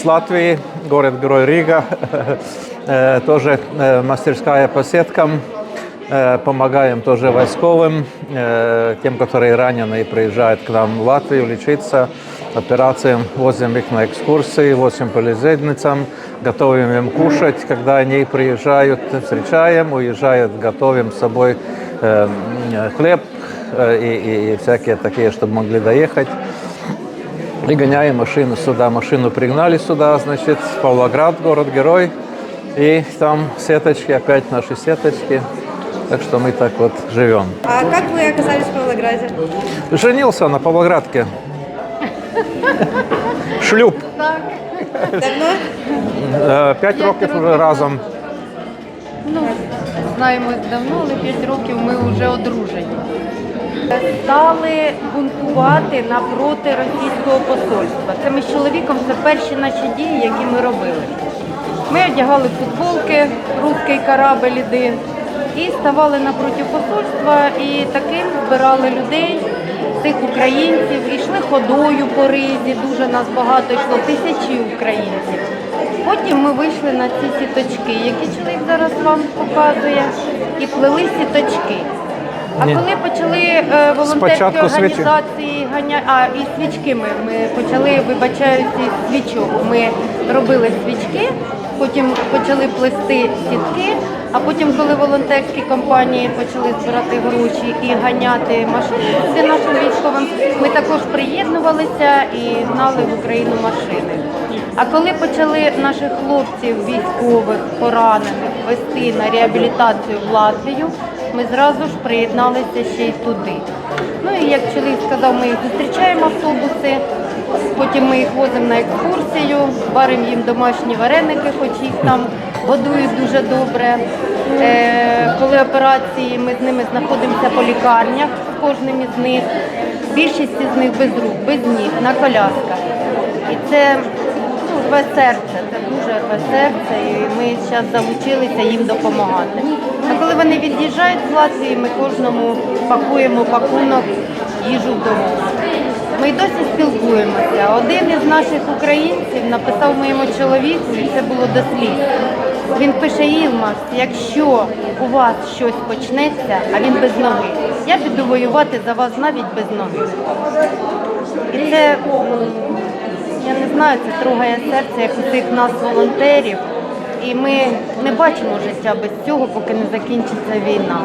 с Латвии, город-герой Рига, Э, тоже э, мастерская по сеткам. Э, Помогаем тоже войсковым, тем, которые ранены и приезжают к нам в Латвию лечиться, операциям, возим их на экскурсии, возим по лизедницам, готовим им кушать, когда они приезжают, встречаем, уезжают, готовим с собой хлеб и, и- и всякие такие, чтобы могли доехать. И гоняем машину сюда. Машину пригнали сюда, значит, в Павлоград, город-герой. И там сеточки, опять наши сеточки. Так что мы так вот живем. А как вы оказались в Павлограде? Женился на Павлоградке. Шлюб. Давно? Е, П'ять років вже разом. Ну, знаємо давно, але 5 років ми вже одружені. Стали бунтувати напроти російського посольства. Це ми з чоловіком, це перші наші дії, які ми робили. Ми одягали футболки, русський корабль іди, і ставали напроти посольства, і таким збирали людей, тих українців, і йшли ходою по ризі, дуже нас багато йшло, тисячі українців. Потім ми вийшли на ці сіточки, які чоловік зараз вам показує, і плели сіточки. А коли почали е, волонтерські Спочатку організації ганя... а і свічки ми, ми почали, вибачаюся, свічок. Ми робили свічки, потім почали плести сітки, а потім, коли волонтерські компанії почали збирати гроші і ганяти машини для нашим військовим, ми також приєднувалися і гнали в Україну машини. А коли почали наших хлопців військових поранених вести на реабілітацію в Латвію, ми зразу ж приєдналися ще й туди. Ну і як чоловік сказав, ми їх зустрічаємо автобуси, потім ми їх возимо на екскурсію, варимо їм домашні вареники, хоч їх там годують дуже добре. Е, коли операції, ми з ними знаходимося по лікарнях з кожним із них. Більшість з них без рук, без ніг, на колясках. І це ну, рве серце, це дуже рве серце, і ми зараз залучилися їм допомагати. Коли вони від'їжджають з Латвії, ми кожному пакуємо пакунок їжу в дорогу. Ми й досі спілкуємося. Один із наших українців написав моєму чоловіку, і це було до. Він пише Ілмас, якщо у вас щось почнеться, а він без ноги, я піду воювати за вас навіть без ноги. І це, я не знаю, це трогає серце, як усіх нас волонтерів. І ми не бачимо життя без цього, поки не закінчиться війна.